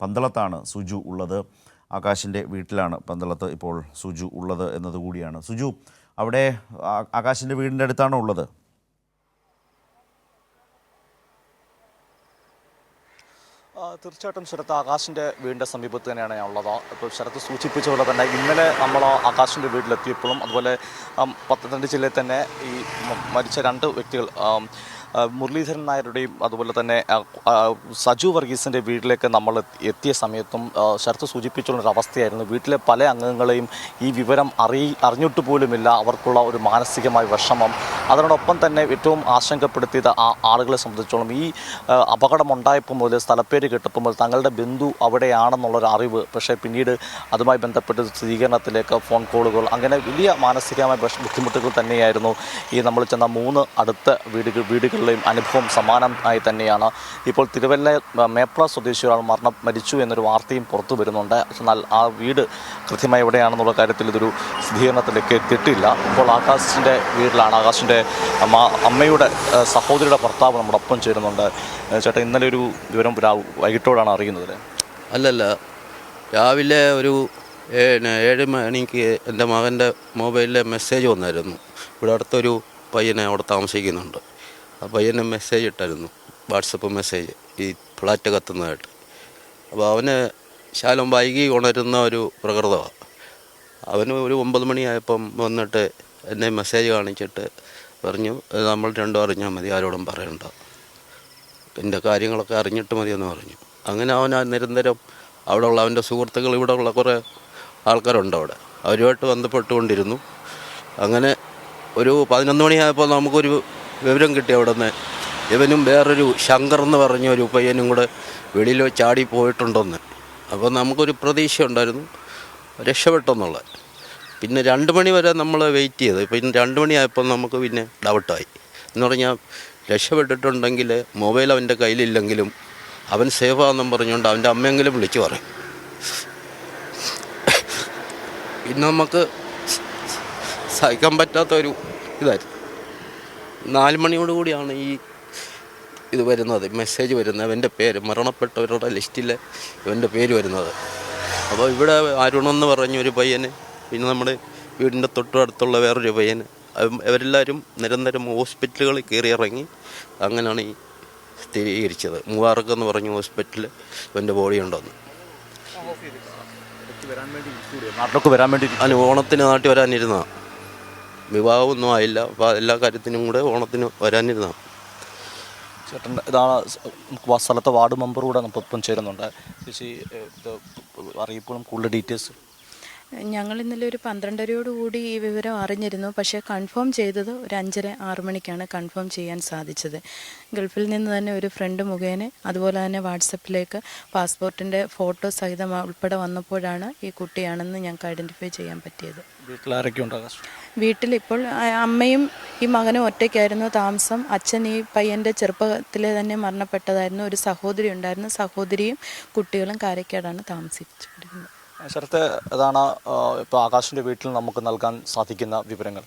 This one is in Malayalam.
പന്തളത്താണ് സുജു ഉള്ളത്. ആകാശിന്റെ വീട്ടിലാണ് പന്തളത്ത് ഇപ്പോൾ സുജു ഉള്ളത് എന്നതുകൂടിയാണ്. സുജു അവിടെ ആകാശിന്റെ വീടിന്റെ അടുത്താണോ ഉള്ളത്? തീർച്ചയായിട്ടും ശരത്ത് ആകാശിന്റെ വീടിന്റെ സമീപത്ത് തന്നെയാണ് ഞാൻ ഉള്ളത്. ഇപ്പോൾ ശരത്ത് സൂചിപ്പിച്ച പോലെ തന്നെ ഇന്നലെ നമ്മൾ ആകാശിന്റെ വീട്ടിലെത്തിയപ്പോഴും അതുപോലെ പത്തനംതിട്ട ജില്ലയിൽ തന്നെ ഈ മരിച്ച രണ്ട് വ്യക്തികൾ മുരളീധരൻ നായരുടെയും അതുപോലെ തന്നെ സജു വർഗീസിന്റെ വീട്ടിലേക്ക് നമ്മൾ എത്തിയ സമയത്തും ശരത്ത് സൂചിപ്പിച്ചുള്ളൊരു അവസ്ഥയായിരുന്നു. വീട്ടിലെ പല അംഗങ്ങളെയും ഈ വിവരം അറിയി അറിഞ്ഞിട്ട് പോലുമില്ല. അവർക്കുള്ള ഒരു മാനസികമായ വിഷമം. അതിനോടൊപ്പം തന്നെ ഏറ്റവും ആശങ്കപ്പെടുത്തിയത് ആ ആളുകളെ സംബന്ധിച്ചോളം. ഈ അപകടം അപകടമുണ്ടായപ്പോൾ മുതൽ സ്ഥലപ്പേര് കിട്ടപ്പോൾ മുതൽ തങ്ങളുടെ ബന്ധു അവിടെയാണെന്നുള്ളൊരു അറിവ്. പക്ഷേ പിന്നീട് അതുമായി ബന്ധപ്പെട്ട് സ്ഥിരീകരണത്തിലേക്ക് ഫോൺ കോളുകൾ അങ്ങനെ വലിയ മാനസികമായ ബുദ്ധിമുട്ടുകൾ തന്നെയായിരുന്നു. ഈ നമ്മൾ ചെന്ന മൂന്ന് അടുത്ത വീടുകൾ വീടുകളിലെയും അനുഭവം സമാനമായി തന്നെയാണ്. ഇപ്പോൾ തിരുവല്ല മേപ്പള സ്വദേശി ഒരാൾ മരണം മരിച്ചു എന്നൊരു വാർത്തയും പുറത്തു വരുന്നുണ്ട്. എന്നാൽ ആ വീട് കൃത്യമായി എവിടെയാണെന്നുള്ള കാര്യത്തിൽ ഇതൊരു സ്ഥിരീകരണത്തിലേക്ക് എത്തിയിട്ടില്ല. ഇപ്പോൾ ആകാശിന്റെ വീട്ടിലാണ്. ആകാശിന്റെ അമ്മ അമ്മയുടെ സഹോദരിയുടെ ഭർത്താവ് നമ്മുടെ ഒപ്പം ചേരുന്നുണ്ട്. ചേട്ടാ ഇന്നലെ ഒരു വിവരം വൈകിട്ടോടാണ് അറിയുന്നത് അല്ലല്ല. രാവിലെ ഒരു ഏഴ് മണിക്ക് എന്റെ മകന്റെ മൊബൈലിലെ മെസ്സേജ് വന്നായിരുന്നു. ഇവിടെ അടുത്തൊരു പയ്യനെ അവിടെ താമസിക്കുന്നുണ്ട്. ആ പയ്യനെ മെസ്സേജ് ഇട്ടായിരുന്നു. വാട്സപ്പ് മെസ്സേജ് ഈ ഫ്ലാറ്റ് കത്തുന്നതായിട്ട്. അപ്പോൾ അവന് ശാലം വൈകി ഉണരുന്ന ഒരു പ്രകൃതമാണ് അവന് ഒരു ഒമ്പത് മണിയായപ്പം വന്നിട്ട് എന്നെ മെസ്സേജ് കാണിച്ചിട്ട് പറഞ്ഞു നമ്മൾ രണ്ടും അറിഞ്ഞാൽ മതി ആരോടും പറയണ്ട. എന്റെ കാര്യങ്ങളൊക്കെ അറിഞ്ഞിട്ട് മതിയെന്ന് പറഞ്ഞു. അങ്ങനെ അവൻ നിരന്തരം അവിടെ ഉള്ള അവന്റെ സുഹൃത്തുക്കൾ ഇവിടെ ഉള്ള കുറേ ആൾക്കാരുണ്ട് അവിടെ. അവരുമായിട്ട് ബന്ധപ്പെട്ടുകൊണ്ടിരുന്നു. അങ്ങനെ ഒരു പതിനൊന്ന് മണിയായപ്പോൾ നമുക്കൊരു വിവരം കിട്ടി അവിടെ നിന്ന് ഇവനും വേറൊരു ശങ്കർ എന്ന് പറഞ്ഞ ഒരു പയ്യനും കൂടെ വെളിയിൽ ചാടി പോയിട്ടുണ്ടെന്ന്. അപ്പോൾ നമുക്കൊരു പ്രതീക്ഷ ഉണ്ടായിരുന്നു. രക്ഷപ്പെട്ടെന്നുള്ളത് പിന്നെ രണ്ട് മണി വരെ നമ്മൾ വെയിറ്റ് ചെയ്ത്. പിന്നെ രണ്ട് മണിയായപ്പോൾ നമുക്ക് പിന്നെ ഡൗട്ടായി എന്ന് പറഞ്ഞാൽ രക്ഷപ്പെട്ടിട്ടുണ്ടെങ്കിൽ മൊബൈൽ അവന്റെ കയ്യിലില്ലെങ്കിലും അവൻ സേഫാണെന്നും പറഞ്ഞുകൊണ്ട് അവന്റെ അമ്മയെങ്കിലും വിളിച്ചു പറയും. പിന്നെ നമുക്ക് സഹിക്കാൻ പറ്റാത്ത ഒരു ഇതായിരുന്നു. നാല് മണിയോടുകൂടിയാണ് ഈ ഇത് വരുന്നത് മെസ്സേജ് വരുന്നത്. അവന്റെ പേര് മരണപ്പെട്ടവരുടെ ലിസ്റ്റിൽ ഇവന്റെ പേര് വരുന്നത്. അപ്പോൾ ഇവിടെ അരുണെന്ന് പറഞ്ഞ ഒരു പയ്യന് പിന്നെ നമ്മുടെ വീടിന്റെ തൊട്ടടുത്തുള്ള വേറൊരു പയ്യന്. അവരെല്ലാവരും നിരന്തരം ഹോസ്പിറ്റലുകളിൽ കയറി ഇറങ്ങി അങ്ങനെയാണ് ഈ സ്ഥിരീകരിച്ചത്. മൂവാർക്ക് എന്ന് പറഞ്ഞ ഹോസ്പിറ്റലിൽ ഇവന്റെ ബോഡി ഉണ്ടെന്ന്. നാട്ടിലൊക്കെ വരാൻ വേണ്ടി അല്ല ഓണത്തിന് നാട്ടിൽ വരാനിരുന്ന വിവാഹമൊന്നും ആയില്ല. അപ്പോൾ എല്ലാ കാര്യത്തിനും കൂടെ ഓണത്തിന് വരാനിരുന്ന ചേട്ടൻ ഇതാണ് സ്ഥലത്തെ വാർഡ് മെമ്പർ കൂടെ ഒപ്പം ചേരുന്നുണ്ട്. ചേച്ചി ഇത് അറിയിപ്പോഴും കൂടുതൽ ഡീറ്റെയിൽസ്. ഞങ്ങൾ ഇന്നലെ ഒരു പന്ത്രണ്ടരയോടുകൂടി ഈ വിവരം അറിഞ്ഞിരുന്നു. പക്ഷേ കൺഫേം ചെയ്തത് ഒരു അഞ്ചര ആറു മണിക്കാണ് കൺഫേം ചെയ്യാൻ സാധിച്ചത്. ഗൾഫിൽ നിന്ന് തന്നെ ഒരു ഫ്രണ്ട് മുഖേന അതുപോലെ തന്നെ വാട്സപ്പിലേക്ക് പാസ്പോർട്ടിന്റെ ഫോട്ടോ സഹിതം ഉൾപ്പെടെ വന്നപ്പോഴാണ് ഈ കുട്ടിയാണെന്ന് ഞങ്ങൾക്ക് ഐഡന്റിഫൈ ചെയ്യാൻ പറ്റിയത്. വീട്ടിൽ ഇപ്പോൾ അമ്മയും ഈ മകനും ഒറ്റയ്ക്കായിരുന്നു താമസം. അച്ഛൻ ഈ പയ്യന്റെ ചെറുപ്പത്തിലെ തന്നെ മരണപ്പെട്ടതായിരുന്നു. ഒരു സഹോദരി ഉണ്ടായിരുന്നു. സഹോദരിയും കുട്ടികളും കാരക്കാടാണ് താമസിച്ചുകൊണ്ടിരുന്നത്. ശരത്ത് അതാണ് ഇപ്പോൾ ആകാശിന്റെ വീട്ടിൽ നമുക്ക് നൽകാൻ സാധിക്കുന്ന വിവരങ്ങൾ.